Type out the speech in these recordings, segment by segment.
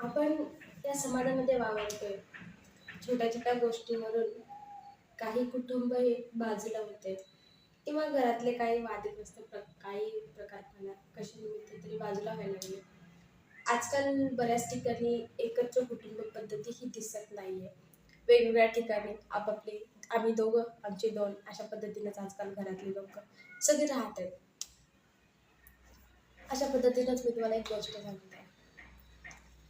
आपण या समाजामध्ये वावरतोय. छोट्या छोट्या गोष्टीवरून काही कुटुंब हे बाजूला होते. किंवा घरातले काही वादग्रस्त प्र काही प्रकार म्हणा कशा निमित्त तरी बाजूला व्हायला लागले. आजकाल बऱ्याच ठिकाणी एकत्र कुटुंब पद्धती ही दिसत नाही आहे वेगवेगळ्या ठिकाणी आपापले आम्ही दोघं आमचे दोन अशा पद्धतीनेच आजकाल घरातले लोक सगळे राहत आहेत. अशा पद्धतीनंच मी तुम्हाला एक गोष्ट सांगते.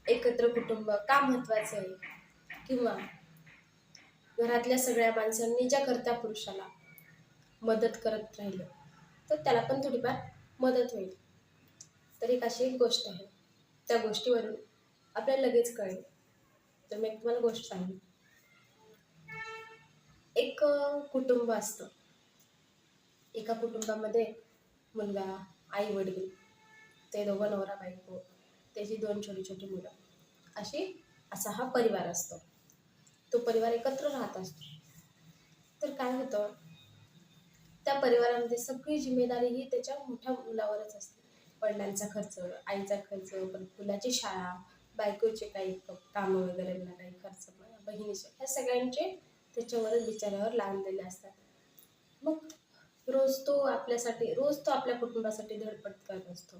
एकत्र कुटुंब का महत्वाचं आहे? किंवा घरातल्या सगळ्या माणसांनी ज्या करत्या पुरुषाला मदत करत राहिलं तर त्याला पण थोडीफार मदत होईल. तर एक अशी एक गोष्ट आहे. त्या गोष्टीवरून आपल्याला लगेच कळेल. तर मी एक तुम्हाला गोष्ट सांगेन. एक कुटुंब असतं. एका कुटुंबामध्ये मुलगा आई वडील ते दोघं नवरा बायको त्याची दोन छोटी छोटी मुलं. अशी असा हा परिवार असतो. तो परिवार एकत्र राहत असतो. तर काय होतं? त्या परिवारामध्ये सगळी जिम्मेदारी ही त्याच्या मोठ्या मुलावरच असते. वडिलांचा खर्च आईचा खर्च परत मुलाची शाळा बायकोचे काही कामं वगैरे काही खर्च बहिणीचे ह्या सगळ्यांचे त्याच्यावरच बिचाऱ्यावर लागलेले असतात. मग रोज तो आपल्यासाठी रोज तो आपल्या कुटुंबासाठी धडपड करत असतो.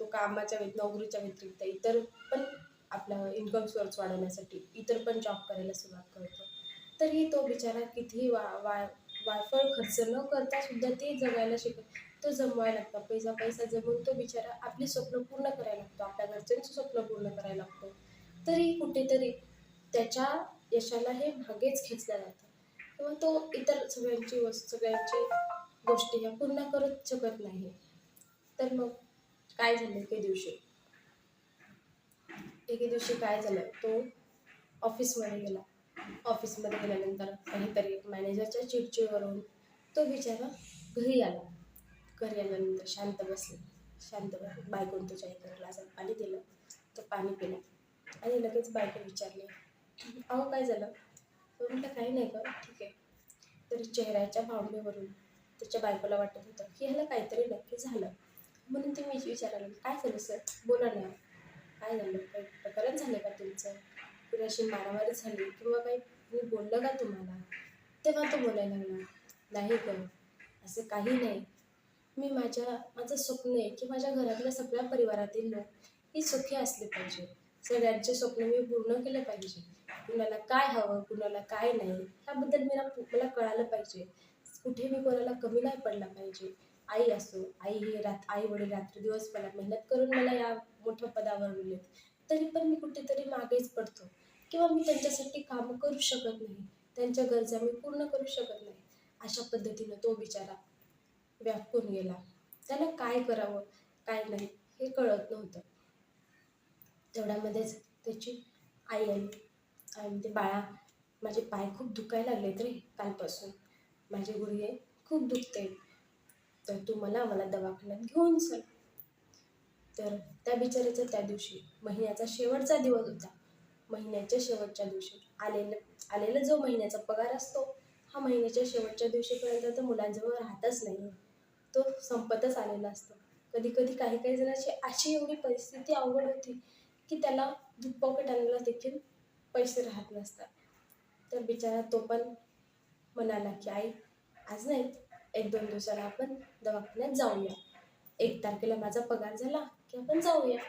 तो कामाच्या व्यतिरिक्त नोकरीच्या व्यतिरिक्त इतर पण आपला इन्कम सोर्स वाढवण्यासाठी इतर पण जॉब करायला सुरुवात करतो. तरी तो बिचारा कितीही वा वा वायफळ खर्च न करता सुद्धा ते जगायला शिकत तो जमवायला लागतो. पैसा पैसा जमवून तो बिचारा आपली स्वप्न पूर्ण करायला लागतो. आपल्या घरच्यांचं स्वप्न पूर्ण करायला लागतो. तरी कुठेतरी त्याच्या यशाला हे मागेच खेचल्या जातं. किंवा तो इतर सगळ्यांची वस्तू सगळ्यांची गोष्टी ह्या पूर्ण करत शकत नाही. तर मग काय झालं एके दिवशी? एके दिवशी काय झालं? तो ऑफिसमध्ये गेला. ऑफिसमध्ये गेल्यानंतर काहीतरी मॅनेजरच्या चिडचिडवरून तो बिचारा घरी आला. घरी आल्यानंतर शांत बसले. शांत बस बायकोन तुझ्या एका ग्लासात पाणी दिलं. तो पाणी पिला. आणि लगेच बायको विचारली अहो काय झालं? तो म्हटलं काही नाही का ठीक आहे. तर चेहऱ्याच्या भावनेवरून त्याच्या बायकोला वाटत होतं की ह्याला काहीतरी नक्की झालं. विचारायला काय झालं सर बोला ना. काय झालं? काही प्रकरण झालं का तुमचं? कुणाशी मारामारी झाली किंवा काही मी बोललं का तुम्हाला? तेव्हा तो बोलायला लागला नाही ग असं काही नाही. मी माझ्या माझं स्वप्न आहे की माझ्या घरातल्या सगळ्या परिवारातील लोक ही सुखी असले पाहिजे. सगळ्यांचे स्वप्न मी पूर्ण केले पाहिजे. कुणाला काय हवं कुणाला काय नाही ह्याबद्दल मला मला कळालं पाहिजे. कुठे मी कोणाला कमी नाही पडला पाहिजे. आई असो आई हे रात आई वडील रात्रदिवस मला मेहनत करून मला या मोठ्या पदावर नेलेत. तरी पण मी कुठेतरी मागेच पडतो. किंवा मी त्यांच्यासाठी कामं करू शकत नाही. त्यांच्या गरजा मी पूर्ण करू शकत नाही. अशा पद्धतीनं तो बिचारा व्यापून गेला. त्याला काय करावं काय नाही हे कळत नव्हतं. तेवढ्यामध्येच त्याची आई आली. आणि ते बाळा माझे पाय खूप दुखायला लागलेत रे कालपासून. माझे गुडघे खूप दुखते तर तू मला मला दवाखान्यात घेऊन चल. तर त्या बिचाऱ्याचा त्या दिवशी महिन्याचा शेवटचा दिवस होता. महिन्याच्या शेवटच्या दिवशी आलेलं आलेला जो महिन्याचा पगार असतो हा महिन्याच्या शेवटच्या दिवशीपर्यंत तर मुलांजवळ राहतच नाही. तो संपतच आलेला असतो. कधी कधी काही काही जणांची अशी एवढी परिस्थिती अवघड होती की त्याला दूध आणायला देखील पैसे राहत नसतात. तर बिचारा तो पण म्हणाला की आई आज नाही एक दोन दिवसाला आपण दवाखान्यात जाऊया. एक तारखेला माझा पगार झाला की आपण जाऊया.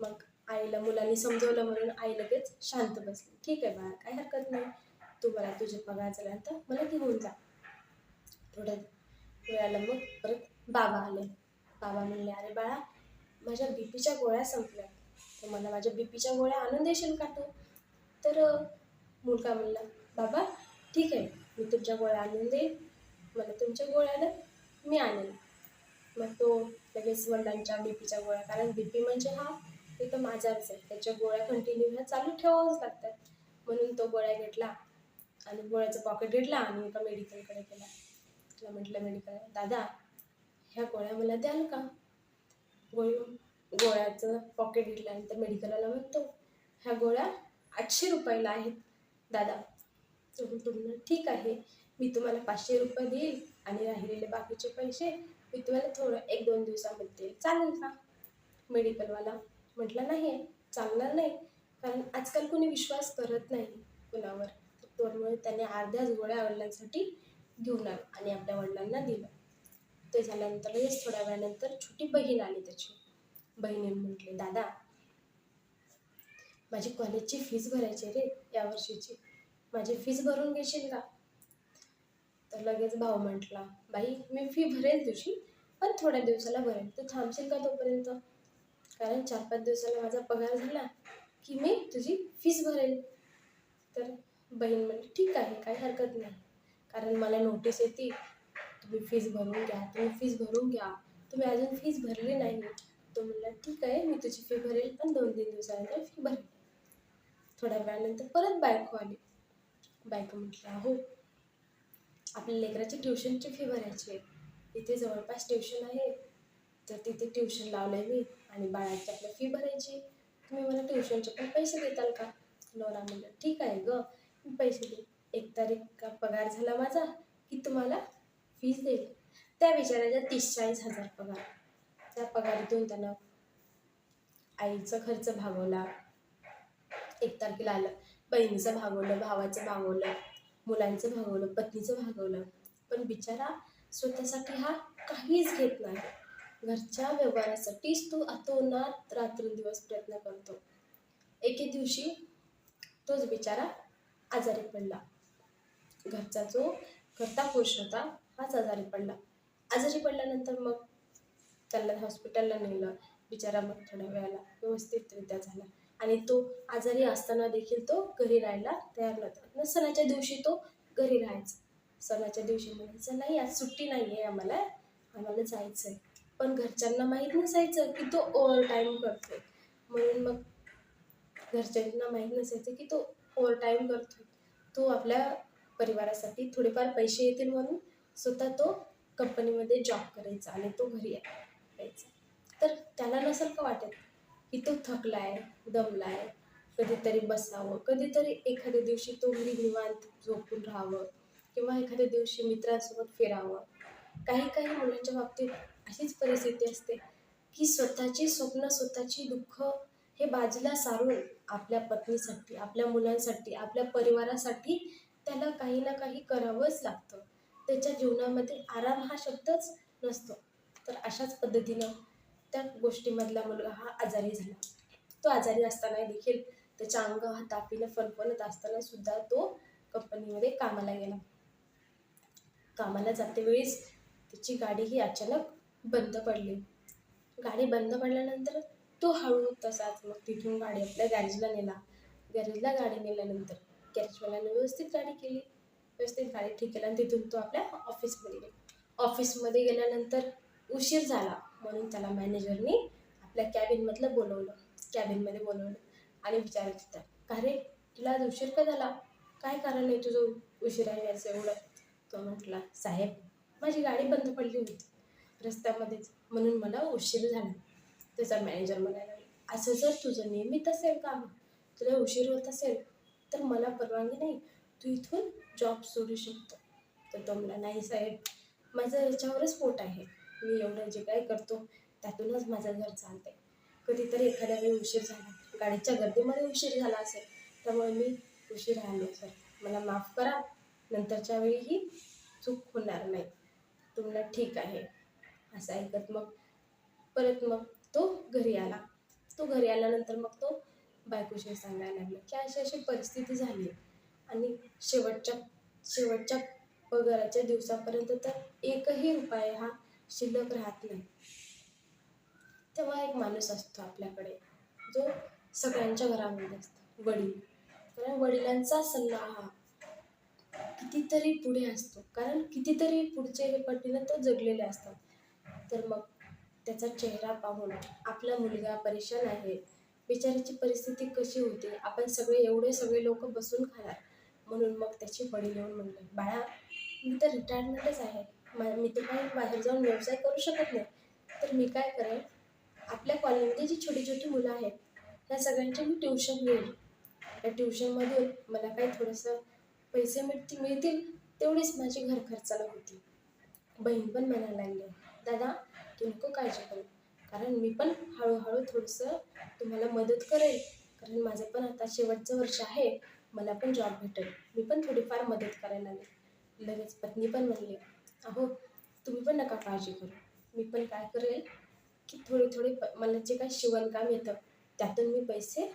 मग आईला मुलांनी समजवलं म्हणून आई लगेच शांत बसली. ठीक आहे बाळा काही हरकत नाही. तू मला तुझे पगार झाल्यानंतर मला घेऊन जा. थोड्या वेळाला मग परत बाबा आले. बाबा म्हणले अरे बाळा माझ्या बीपीच्या गोळ्या संपल्या. तर मला माझ्या बीपीच्या गोळ्या आणून देशील का तू? तर मुलगा म्हणला बाबा ठीक आहे मी तुमच्या गोळ्या आणून देईन. मला तुमच्या गोळ्यानं मी आणेन. मग तो लगेच वडिलांच्या बी पीच्या गोळ्या कारण बी पी म्हणजे हा एकदम आजारच आहे. त्याच्या गोळ्या कंटिन्यू ह्या चालू ठेवावंच लागतात. म्हणून तो गोळ्या घेतला आणि गोळ्याचं पॉकेट घेतला आणि एका मेडिकलकडे गेला. तुला म्हटलं मेडिकल दादा ह्या गोळ्या मला द्याल का? गोळी गोळ्याचं पॉकेट घेतल्यानंतर मेडिकलला म्हणतो ह्या गोळ्या आठशे रुपयाला आहेत. दादा तुम्ही ठीक आहे. मी तुम्हाला पाचशे रुपये देईल आणि राहिलेले बाकीचे पैसे मी तुम्हाला थोडं एक दोन दिवसामध्ये देईल. चालेल का? मेडिकलवाला म्हटलं नाही चालणार नाही. कारण आजकाल कोणी विश्वास करत नाही कुणावर. त्यामुळे त्याने अर्ध्याच गोळ्या वडिलांसाठी घेऊन आलं आणि आपल्या वडिलांना दिलं. ते झाल्यानंतर लगेच थोड्या वेळानंतर छोटी बहीण आली त्याची. बहिणीने म्हटले दादा माझी कॉलेजची फीज भरायची रे या वर्षीची. माझी फीज भरून घेशील का? तर लगेच भाऊ म्हटला बाई मी फी भरेल तुझी पण थोड्या दिवसाला भरेल तू थांबशील का तोपर्यंत? कारण चार पाच दिवसाला माझा पगार झाला की मी तुझी फीस भरेल. तर बहीण म्हणली ठीक आहे काही हरकत नाही. कारण मला नोटीस येते तुम्ही फीस भरून घ्या तुम्ही फीस भरून घ्या. तुम्ही अजून फीस भरली नाही. तो म्हणला ठीक आहे मी तुझी फी भरेल पण दोन तीन दिवसानंतर फी भरेल थोड्या वेळानंतर परत बायको आली. बायको म्हटलं हो आपल्या लेकराची ट्युशनची फी भरायची आहे इथे जवळपास ट्युशन आहे. तर तिथे ट्युशन लावलं आहे मी आणि बाळाची आपल्या फी भरायची तुम्ही मला ट्युशनचे पण पैसे देताल का? नवरा म्हणलं ठीक आहे ग मी पैसे देईन. एक तारीख का पगार झाला माझा की तुम्हाला फीज देईल त्या बिचाराच्या तीस चाळीस हजार पगार. त्या पगारातून त्यानं आईचा खर्च भागवला. एक तारखेला आलं बहिणीचं भागवलं भावाचं भागवलं. मुलांचं भागवलं पत्नीचं भागवलं. पण बिचारा स्वतःसाठी हा काहीच घेत नाही. घरच्या व्यवहारासाठीच तो अतोनात रात्रंदिवस प्रयत्न करतो. एके दिवशी तोच बिचारा आजारी पडला. घरचा जो करता पुरुष होता हाच आजारी पडला. आजारी पडल्यानंतर मग त्याला हॉस्पिटलला नेलं. बिचारा मग थोड्या वेळाला व्यवस्थितरित्या झाला. आणि तो आजारी असताना देखील तो घरी राहायला तयार नव्हता. न सणाच्या दिवशी तो घरी राहायचा. सणाच्या दिवशी म्हणायचं नाही आज सुट्टी नाही आहे आम्हाला आम्हाला जायचं आहे पण घरच्यांना माहीत नसायचं की तो ओव्हर टाईम करतोय. म्हणून मग घरच्यांना माहीत नसायचं की तो ओव्हर टाईम करतोय. तो आपल्या परिवारासाठी थोडेफार पैसे येतील म्हणून स्वतः तो कंपनीमध्ये जॉब करायचा आणि तो घरी यायचा. तर त्याला नसेल का वाटत? की तो थकलाय दमलाय कधीतरी बसावं कधीतरी एखाद्या दिवशी तो मी निवांत झोपून राहावं किंवा एखाद्या दिवशी मित्रांसोबत फिरावं. काही काही मुलांच्या बाबतीत अशीच परिस्थिती असते की स्वतःची स्वप्न स्वतःची दुःख हे बाजूला सारून आपल्या पत्नीसाठी आपल्या मुलांसाठी आपल्या परिवारासाठी त्याला काही ना काही करावंच लागतं. त्याच्या जीवनामध्ये आराम हा शब्दच नसतो. तर अशाच पद्धतीनं त्या गोष्टीमधला मुलगा हा आजारी झाला. तो आजारी असताना देखील त्याच्या अंग हातापीनं फणफणत असताना सुद्धा तो कंपनीमध्ये कामाला गेला. कामाला जाते वेळीस त्याची गाडी ही अचानक बंद पडली. गाडी बंद पडल्यानंतर तो हळू तसाच मग तिथून गाडी आपल्या गॅरेजला नेला. गॅरेजला गाडी नेल्यानंतर गॅरेजवाल्यानं व्यवस्थित गाडी केली. व्यवस्थित गाडी ठीक केली आणि तिथून तो आपल्या ऑफिसमध्ये गेला. ऑफिसमध्ये गेल्यानंतर उशीर झाला. म्हणून त्याला मॅनेजरनी आपल्या कॅबिनमधलं बोलवलं. कॅबिनमध्ये बोलवलं आणि विचारत होता का रे तुला आज उशीर का झाला? काय कारण आहे तुझं उशिरा यायचं एवढं? तो म्हटला साहेब माझी गाडी बंद पडली होती रस्त्यामध्येच. म्हणून मला उशीर झाला. त्याचा मॅनेजर म्हणायला असं जर तुझं नियमित असेल काम तुला उशीर होत असेल तर मला परवानगी नाही. तू इथून जॉब सोडू शकतो. तर तो म्हणला नाही साहेब माझं याच्यावरच पोट आहे. मी एवढं जे काही करतो त्यातूनच माझं घर चालते कधीतरी एखाद्या वेळी उशीर झाला गाडीच्या गर्दीमध्ये उशीर झाला असेल त्यामुळे मी उशीर आलो सर. मला माफ करा नंतरच्या वेळी ही चूक होणार नाही. तुम्हाला ठीक आहे. असं ऐकत मग परत मग तो घरी आला. तो घरी आल्यानंतर मग तो बायकोशी सांगायला लागला की अशी अशी परिस्थिती झाली आणि शेवटच्या शेवटच्या पगाराच्या दिवसापर्यंत तर एकही रुपये हा शिल्लक राहत नाही. तेव्हा एक माणूस असतो आपल्याकडे जो सगळ्यांच्या घरामध्ये असतो वडील. कारण वडिलांचा सल्ला हा कितीतरी पुढे असतो. कारण कितीतरी पुढचे पटीनं तो जगलेले असतात. तर मग त्याचा चेहरा पाहून आपला मुलगा परेशान आहे. बिचाराची परिस्थिती कशी होते? आपण सगळे एवढे सगळे लोक बसून खाणार. म्हणून मग त्याचे वडील येऊन म्हणले बाळा मी तर रिटायरमेंटच आहे. मा- मी तर काही बाहेर जाऊन व्यवसाय करू शकत नाही. तर मी काय करेन? आपल्या कॉलनीमध्ये जी छोटी छोटी मुलं आहेत त्या सगळ्यांचे मी ट्युशन घेईन. त्या ट्युशनमधून मला काही थोडंसं पैसे मिळतील मिळतील तेवढीच माझी घर खर्चाला होती बहीण पण म्हणायला लागली दादा तू नको काळजी करू. कारण मी पण हळूहळू थोडंसं तुम्हाला मदत करेल. कारण माझं पण आता शेवटचं वर्ष आहे. मला पण जॉब भेटेल. मी पण थोडीफार मदत करायला लागेल. लगेच पत्नी पण म्हणली अहो तुम्ही पण नका काळजी करू. मी पण काय करेल की थोडे थोडे प मला जे काय शिवणकाम येतं त्यातून मी पैसे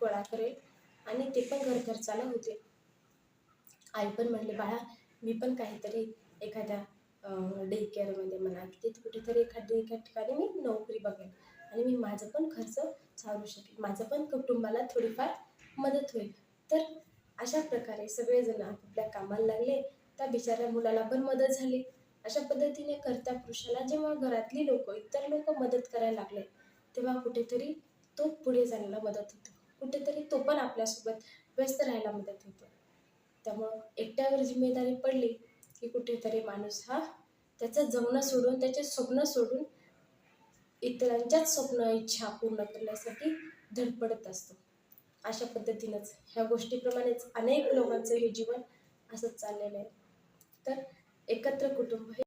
गोळा करेल आणि ते पण घर खर्चाला होते. आई पण म्हणले बाळा मी पण काहीतरी एखाद्या डे केअरमध्ये म्हणा की तिथे कुठेतरी एखाद्या एका ठिकाणी मी नोकरी बघेल आणि मी माझं पण खर्च चालू शकेल. माझं पण कुटुंबाला थोडीफार मदत होईल. तर अशा प्रकारे सगळेजण आपापल्या कामाला लागले त्या बिचाऱ्या मुलाला पण मदत झाली. अशा पद्धतीने करत्या पुरुषाला जेव्हा घरातली लोक इतर लोक मदत करायला लागले तेव्हा कुठेतरी तो पुढे जाण्याला मदत होतो. कुठेतरी तो पण आपल्यासोबत व्यस्त राहायला मदत होतो. त्यामुळं एकट्यावर जिम्मेदारी पडली की कुठेतरी माणूस हा त्याचं जगणं सोडून त्याचे स्वप्न सोडून इतरांच्याच स्वप्न इच्छा पूर्ण करण्यासाठी धडपडत असतो. अशा पद्धतीनंच ह्या गोष्टीप्रमाणेच अनेक लोकांचं हे जीवन असंच चाललेलं आहे. तर एकत्र कुटुंब हे